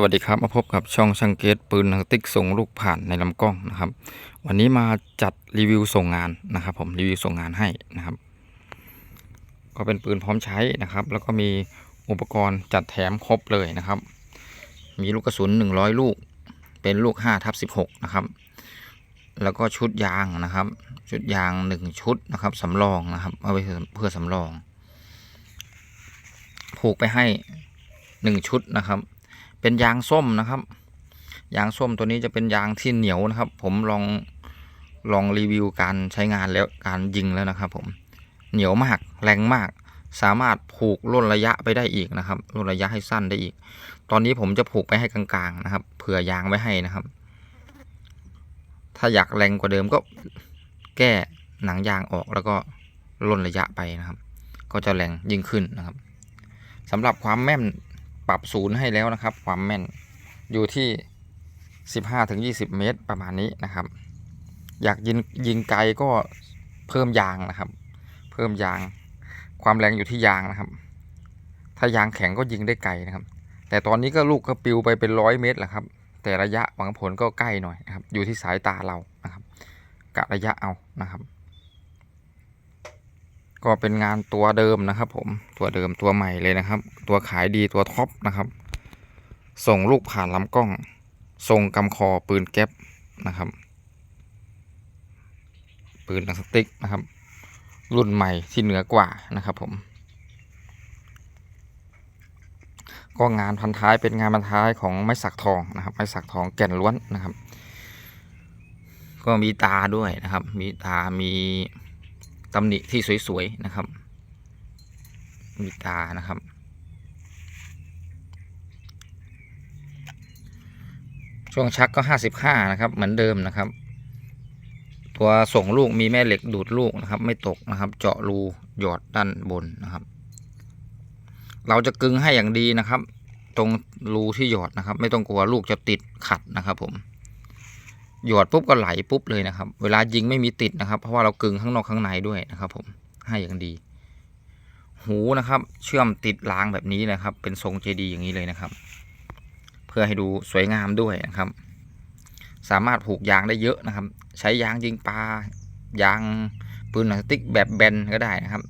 สวัสดีครับมาพบกับช่องช่างเกตปืนนังติ๊กส่งลูกผ่านในลำกล้องนะครับ วันนี้มาจัดรีวิวส่งงานนะครับ ผมรีวิวส่งงานให้นะครับ ก็เป็นปืนพร้อมใช้นะครับ แล้วก็มีอุปกรณ์จัดแถมครบเลยนะครับ มีลูกกระสุน 100 ลูก เป็นลูก5ทับ16 นะครับ แล้วก็ชุดยางนะครับ ชุดยาง 1 ชุดนะครับสำรองนะครับเอาไว้เพื่อสำรอง ผูกไปให้ 1 ชุดนะครับ เป็นยางส้มนะครับ ยางส้มตัวนี้จะเป็นยางที่เหนียวนะครับ ผมลองลองรีวิวการใช้งานแล้วการยิงแล้วนะครับผมเหนียวมากแรงมาก สามารถผูกล่นระยะไปได้อีกนะครับล่นระยะให้สั้นได้อีก ตอนนี้ผมจะผูกไปให้กลางๆนะครับ เผื่อยางไว้ให้นะครับ ถ้าอยากแรงกว่าเดิมก็แก้หนังยางออกแล้วก็ล่นระยะไปนะครับ ก็จะแรงยิ่งขึ้นนะครับสำหรับความแม่น ปรับศูนย์ให้แล้วนะครับ ความแม่นอยู่ที่ 15-20ถึง20 เมตรประมาณนี้นะครับ อยากยิงยิงไกลก็เพิ่มยางนะครับ เพิ่มยาง ความแรงอยู่ที่ยางนะครับ ถ้ายางแข็งก็ยิงได้ไกลนะครับ แต่ตอนนี้ก็ลูกก็ปิวไปเป็นร้อยเมตรแหละครับ แต่ระยะหวังผลก็ใกล้หน่อยนะครับ อยู่ที่สายตาเรานะครับกะระยะเอานะครับ ก็เป็นงานตัวเดิมนะครับ ผมตัวเดิมตัวใหม่เลยนะครับ ตัวขายดีตัวท็อปนะครับ ส่งลูกผ่านลำกล้องส่งกำคอปืนแก๊ปนะครับ ปืนหนังสติ๊กนะครับ รุ่นใหม่ที่เหนือกว่านะครับ ผม ก็งานพันท้ายเป็นงานพันท้ายของไม้สักทองนะครับ ไม้สักทองแก่นล้วนนะครับ ก็มีตาด้วยนะครับ มีตามี ตำหนิที่สวยๆนะครับ มีตานะครับ ช่วงชักก็ห้าสิบห้านะครับ เหมือนเดิมนะครับ ตัวส่งลูกมีแม่เหล็กดูดลูกนะครับ ไม่ตกนะครับ เจาะรูหยอดด้านบนนะครับ เราจะกึงให้อย่างดีนะครับ ตรงรูที่หยอดนะครับ ไม่ต้องกลัวลูกจะติดขัดนะครับผม หยอดปุ๊บก็ไหลปุ๊บเลยนะครับ เวลายิงไม่มีติดนะครับ เพราะว่าเรากึงข้างนอกข้างในด้วยนะครับ ผมให้อย่างดี หูนะครับ เชื่อมติดรางแบบนี้นะครับ เป็นทรงเจดีอย่างนี้เลยนะครับ เพื่อให้ดูสวยงามด้วยนะครับ สามารถผูกยางได้เยอะนะครับ ใช้ยางยิงปลายางปืนหนังสติ๊กแบบแบนก็ได้นะครับ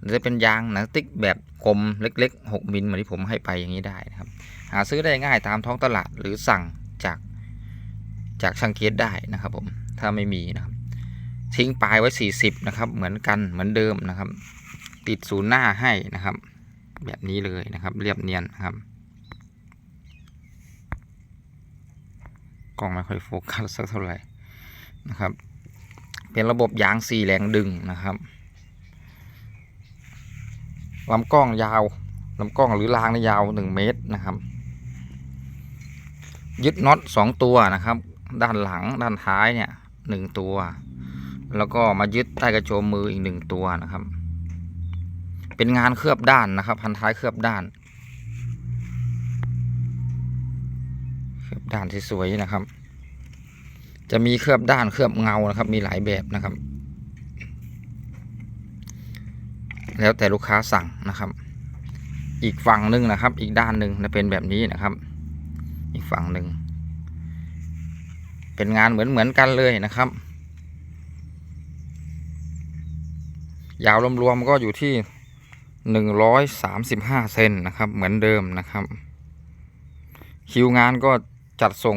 หรือจะเป็นยางหนังสติ๊กแบบกลมเล็ก ๆ 6มิลเหมือนที่ผมให้ไปอย่างนี้ได้นะครับ หาซื้อได้ง่ายตามท้องตลาดหรือสั่งจาก จากช่างเกตได้นะครับผมถ้าไม่มีนะครับ ทิ้งปลายไว้ 40 นะครับ เหมือนกันเหมือนเดิมนะครับ ติดศูนย์หน้าให้นะครับ แบบนี้เลยนะครับ เรียบเนียนนะครับกล้องไม่ค่อยโฟกัสสักเท่าไหร่นะครับ เป็นระบบยางสี่แรงดึงนะครับลำกล้องยาวลำกล้องหรือรางนี่ยาวหนึ่งเมตรนะครับ ยึดน็อตสองตัวนะครับ ด้านหลังด้านท้ายเนี่ยหนึ่งตัว แล้วก็มายึดใต้กระโจมมืออีกหนึ่งตัวนะครับ เป็นงานเคลือบด้านนะครับ พันท้ายเคลือบด้าน เคลือบด้านที่สวยนะครับ จะมีเคลือบด้านเคลือบเงานะครับ มีหลายแบบนะครับ แล้วแต่ลูกค้าสั่งนะครับอีกฝั่งหนึ่งนะครับ อีกด้านหนึ่งจะเป็นแบบนี้นะครับ อีกฝั่งหนึ่ง เป็นงานเหมือนเหมือนกันเลยนะครับ ยาวรวมๆก็อยู่ที่หนึ่งร้อยสามสิบห้าเซนนะครับ เหมือนเดิมนะครับ คิวงานก็จัดส่ง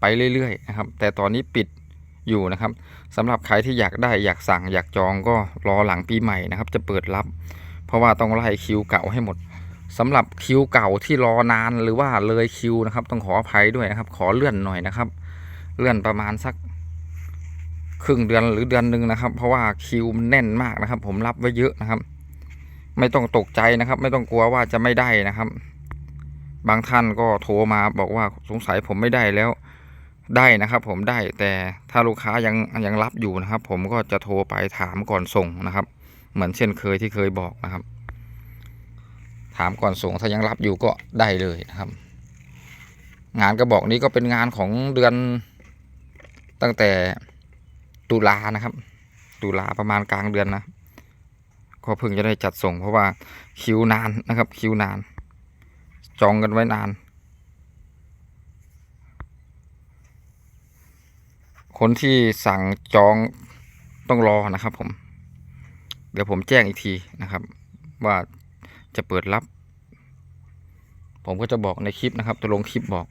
ไปเรื่อยๆนะครับ แต่ตอนนี้ปิดอยู่นะครับสำหรับใครที่อยากได้อยากสั่งอยากจองก็รอหลังปีใหม่นะครับ จะเปิดรับ เพราะว่าต้องไล่คิวเก่าให้หมดสำหรับคิวเก่าที่รอนานหรือว่าเลยคิวนะครับ ต้องขออภัยด้วยนะครับ ขอเลื่อนหน่อยนะครับ เลื่อนประมาณสักครึ่งเดือนหรือเดือนหนึ่งนะครับ เพราะว่าคิวมันแน่นมากนะครับ ผมรับไว้เยอะนะครับ ไม่ต้องตกใจนะครับ ไม่ต้องกลัวว่าจะไม่ได้นะครับ บางท่านก็โทรมาบอกว่าสงสัยผมไม่ได้แล้วได้นะครับ ผมได้แต่ถ้าลูกค้ายังยังรับอยู่นะครับ ผมก็จะโทรไปถามก่อนส่งนะครับ เหมือนเช่นเคยที่เคยบอกนะครับ ถามก่อนส่งถ้ายังรับอยู่ก็ได้เลยนะครับ งานกระบอกนี้ก็เป็นงานของเดือน ตั้งแต่ตุลานะครับ ตุลาประมาณกลางเดือนนะก็เพิ่งจะได้จัดส่ง เพราะว่าคิวนานนะครับ คิวนาน จองกันไว้นาน คนที่สั่งจองต้องรอนะครับ ผม เดี๋ยวผมแจ้งอีกทีนะครับ ว่าจะเปิดรับ ผมก็จะบอกในคลิปนะครับ จะลงคลิปบอก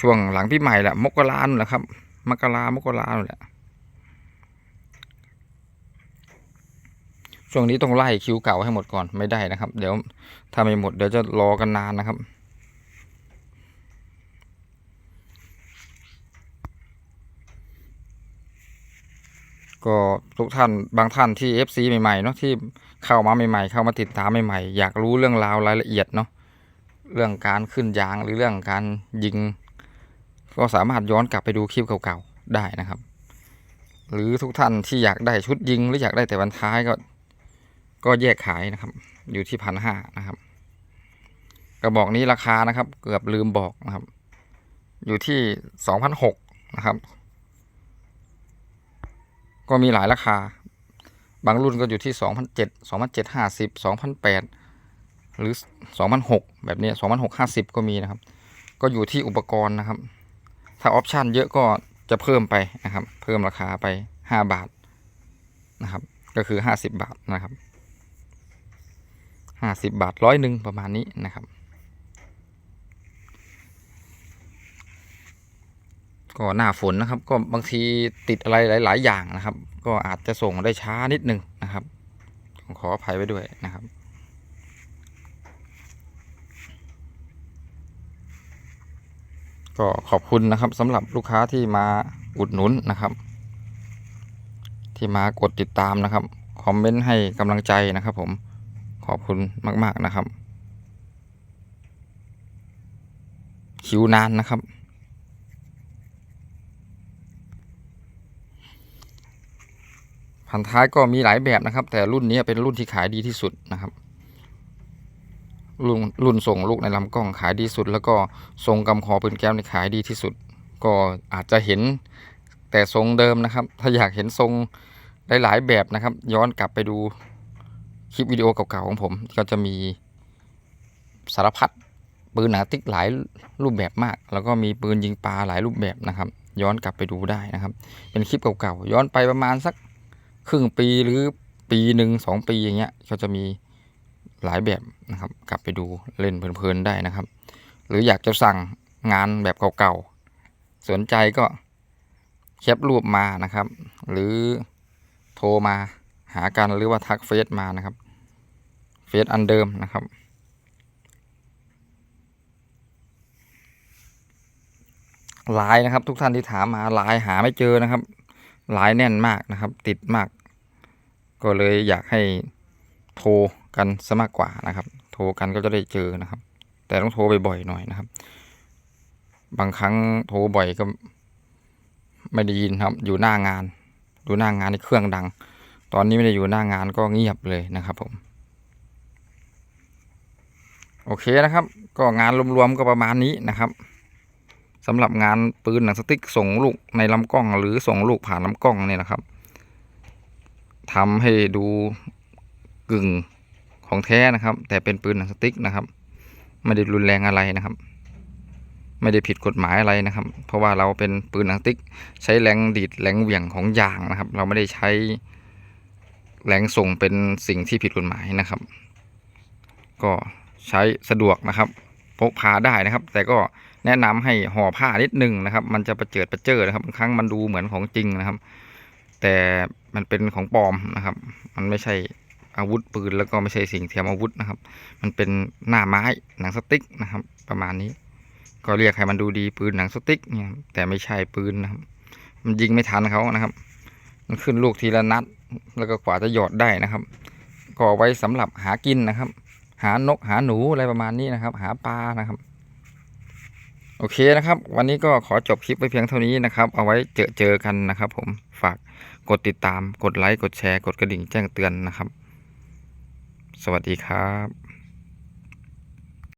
ช่วงหลังพี่ใหม่แหละมกรานนะครับ มกรามกรานั่นแหละช่วงนี้ต้องไล่คิวเก่าให้หมดก่อนไม่ได้นะครับ เดี๋ยวถ้าไม่หมดเดี๋ยวจะรอกันนานนะครับ ก็ทุกท่านบางท่านที่ FC ใหม่ๆเนาะที่เข้ามาใหม่ๆ เข้ามาติดตามใหม่ๆ อยากรู้เรื่องราวรายละเอียดเนาะเรื่องการขึ้นยางหรือเรื่องการยิง ก็สามารถย้อนกลับไปดูคลิปเก่าๆได้นะครับ หรือทุกท่านที่อยากได้ชุดยิงหรืออยากได้แต่วันท้ายก็ ก็แยกขายนะครับ อยู่ที่พันห้านะครับ กระบอกนี้ราคานะครับ เกือบลืมบอกนะครับ อยู่ที่สองพันหกนะครับ ก็มีหลายราคา บางรุ่นก็อยู่ที่สองพันเจ็ดสองพันเจ็ดห้าสิบสองพันแปดหรือสองพันหกแบบนี้สองพันหกห้าสิบก็มีนะครับ ก็อยู่ที่อุปกรณ์นะครับ ถ้าออปชันเยอะก็จะเพิ่มไปนะครับ เพิ่มราคาไปห้าบาทนะครับ ก็คือห้าสิบบาทนะครับห้าสิบบาทร้อยหนึ่งประมาณนี้นะครับ ก็หน้าฝนนะครับ ก็บางทีติดอะไรหลาย ๆ อย่างนะครับ ก็อาจจะส่งได้ช้านิดนึงนะครับ ขออภัยไว้ด้วยนะครับ ก็ขอบคุณนะครับสำหรับลูกค้าที่มาอุดหนุนนะครับ ที่มากดติดตามนะครับคอมเมนต์ให้กำลังใจนะครับผมขอบคุณมาก ๆนะครับ คิวนานนะครับ พันท้ายก็มีหลายแบบนะครับ แต่รุ่นนี้เป็นรุ่นที่ขายดีที่สุดนะครับ รุ่นรุ่นส่งลูกในลำกล้องขายดีสุด แล้วก็ทรงกำคอปืนแก้วในขายดีที่สุด ก็อาจจะเห็นแต่ทรงเดิมนะครับ ถ้าอยากเห็นทรงหลายๆแบบนะครับ ย้อนกลับไปดูคลิปวิดีโอเก่าๆของผม ก็จะมีสารพัดปืนหนาติ๊กหลายรูปแบบมาก แล้วก็มีปืนยิงปลาหลายรูปแบบนะครับ ย้อนกลับไปดูได้นะครับ เป็นคลิปเก่าๆย้อนไปประมาณสักครึ่งปีหรือปีหนึ่งสองปีอย่างเงี้ยก็จะมี หลายแบบนะครับ กลับไปดูเล่นเพลินๆได้นะครับ หรืออยากจะสั่งงานแบบเก่าๆ สนใจก็แคปรูปมานะครับ หรือโทรมาหากันหรือว่าทักเฟซมานะครับเฟซอันเดิมนะครับไลน์นะครับ ทุกท่านที่ถามมาไลน์หาไม่เจอนะครับไลน์แน่นมากนะครับ ติดมาก ก็เลยอยากให้โทร กันซะมากกว่านะครับ โทรกันก็จะได้เจอนะครับ แต่ต้องโทรบ่อยๆหน่อยนะครับ บางครั้งโทรบ่อยก็ไม่ได้ยินครับ อยู่หน้างานอยู่หน้างานในเครื่องดัง ตอนนี้ไม่ได้อยู่หน้างานก็เงียบเลยนะครับผมโอเคนะครับ ก็งานรวมๆก็ประมาณนี้นะครับสำหรับงานปืนหนังสติ๊กส่งลูกในลำกล้อง หรือส่งลูกผ่านลำกล้องเนี่ยนะครับทำให้ดูกึ่ง ของแท้นะครับ แต่เป็นปืนหนังสติ๊กนะครับ ไม่ได้รุนแรงอะไรนะครับ ไม่ได้ผิดกฎหมายอะไรนะครับ เพราะว่าเราเป็นปืนหนังสติ๊ก ใช้แรงดีดแรงเหวี่ยงของยางนะครับ เราไม่ได้ใช้แรงส่งเป็นสิ่งที่ผิดกฎหมายนะครับ ก็ใช้สะดวกนะครับพกพาได้นะครับ แต่ก็แนะนำให้ห่อผ้านิดนึงนะครับ มันจะประเจิดประเจิดนะครับบางครั้งมันดูเหมือนของจริงนะครับ แต่มันเป็นของปลอมนะครับ มันไม่ใช่ อาวุธปืนแล้วก็ไม่ใช่สิ่งเทียมอาวุธนะครับ มันเป็นหน้าไม้หนังสติ๊กนะครับ ประมาณนี้ ก็เรียกให้มันดูดีปืนหนังสติ๊กเนี่ยแต่ไม่ใช่ปืนนะครับ มันยิงไม่ทันเขานะครับ มันขึ้นลูกทีละนัด แล้วก็กว่าจะหยอดได้นะครับ ก็ไว้สำหรับหากินนะครับ หานกหาหนูอะไรประมาณนี้นะครับ หาปลานะครับ โอเคนะครับ วันนี้ก็ขอจบคลิปไว้เพียงเท่านี้นะครับ เอาไว้เจอเจอกันนะครับ ผมฝากกดติดตามกดไลค์กดแชร์ กดกระดิ่งแจ้งเตือนนะครับ สวัสดีครับ